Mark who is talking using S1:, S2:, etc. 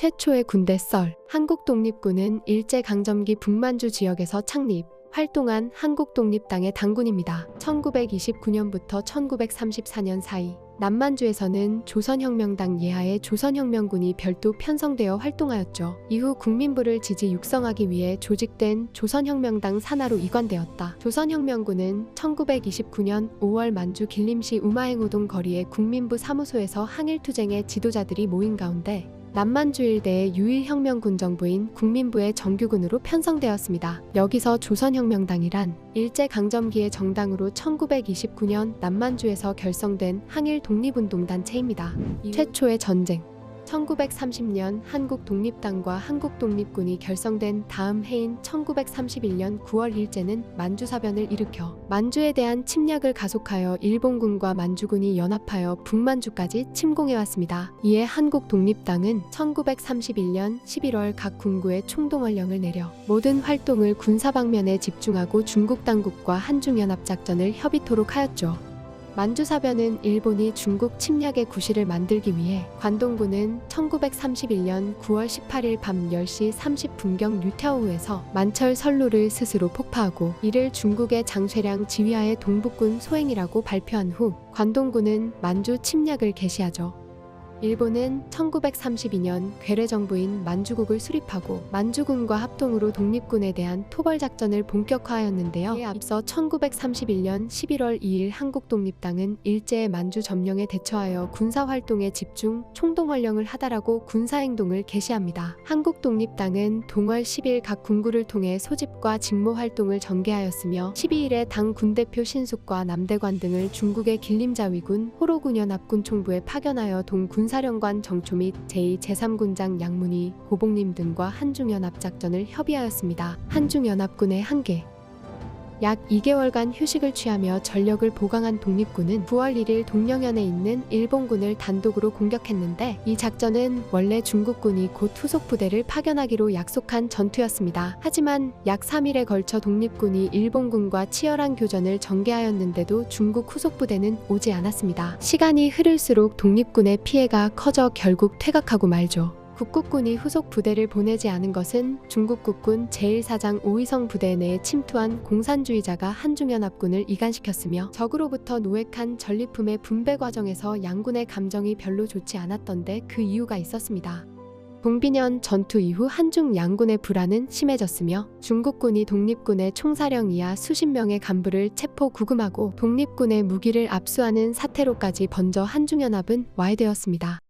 S1: 최초의 군대 썰 한국 독립군은 일제 강점기 북만주 지역에서 창립 활동한 한국 독립당의 당군입니다. 1929년부터 1934년 사이 남만주에서는 조선혁명당 예하의 조선혁명군이 별도 편성되어 활동하였죠. 이후 국민부를 지지 육성하기 위해 조직된 조선혁명당 산하로 이관되었다. 조선혁명군은 1929년 5월 만주 길림시 우마행우동 거리의 국민부 사무소에서 항일투쟁의 지도자들이 모인 가운데 남만주 일대의 유일혁명군 정부인 국민부의 정규군으로 편성되었습니다. 여기서 조선혁명당이란 일제강점기의 정당으로 1929년 남만주에서 결성된 항일 독립운동단체입니다. 최초의 전쟁 1930년 한국 독립당과 한국 독립군이 결성된 다음 해인 1931년 9월 일제는 만주사변을 일으켜 만주에 대한 침략을 가속하여 일본군과 만주군이 연합하여 북만주까지 침공해왔습니다. 이에 한국 독립당은 1931년 11월 각 군구에 총동원령을 내려 모든 활동을 군사 방면에 집중하고 중국 당국과 한중연합작전을 협의토록 하였죠. 만주사변은 일본이 중국 침략의 구실을 만들기 위해 관동군은 1931년 9월 18일 밤 10시 30분경 뉴타우에서 만철 선로를 스스로 폭파하고 이를 중국의 장쇠량 지휘하의 동북군 소행이라고 발표한 후 관동군은 만주 침략을 개시하죠. 일본은 1932년 괴뢰 정부인 만주국을 수립하고 만주군과 합동으로 독립군에 대한 토벌 작전을 본격화하였는데요. 이에 앞서 1931년 11월 2일 한국 독립당은 일제의 만주 점령에 대처하여 군사 활동에 집중 총동원령을 하다라고 군사 행동을 개시합니다. 한국 독립당은 동월 10일 각 군구를 통해 소집과 직무 활동을 전개하였으며 12일에 당 군대표 신숙과 남대관 등을 중국의 길림자위군 호로군 연합군 총부에 파견하여 동군 사령관 정초 및 제2제3군장 양문희, 고봉님 등과 한중연합작전을 협의하였습니다. 한중연합군의 한계 약 2개월간 휴식을 취하며 전력을 보강한 독립군은 9월 1일 동령현에 있는 일본군을 단독으로 공격했는데 이 작전은 원래 중국군이 곧 후속 부대를 파견하기로 약속한 전투였습니다. 하지만 약 3일에 걸쳐 독립군이 일본군과 치열한 교전을 전개하였는데도 중국 후속 부대는 오지 않았습니다. 시간이 흐를수록 독립군의 피해가 커져 결국 퇴각하고 말죠. 국국군이 후속 부대를 보내지 않은 것은 중국 국군 제1사장 오이성 부대 내에 침투한 공산주의자가 한중연합군을 이간시켰으며 적으로부터 노획한 전리품의 분배 과정에서 양군의 감정이 별로 좋지 않았던데 그 이유가 있었습니다. 동비년 전투 이후 한중 양군의 불안은 심해졌으며 중국군이 독립군의 총사령 이하 수십 명의 간부를 체포 구금하고 독립군의 무기를 압수하는 사태로까지 번져 한중연합은 와해되었습니다.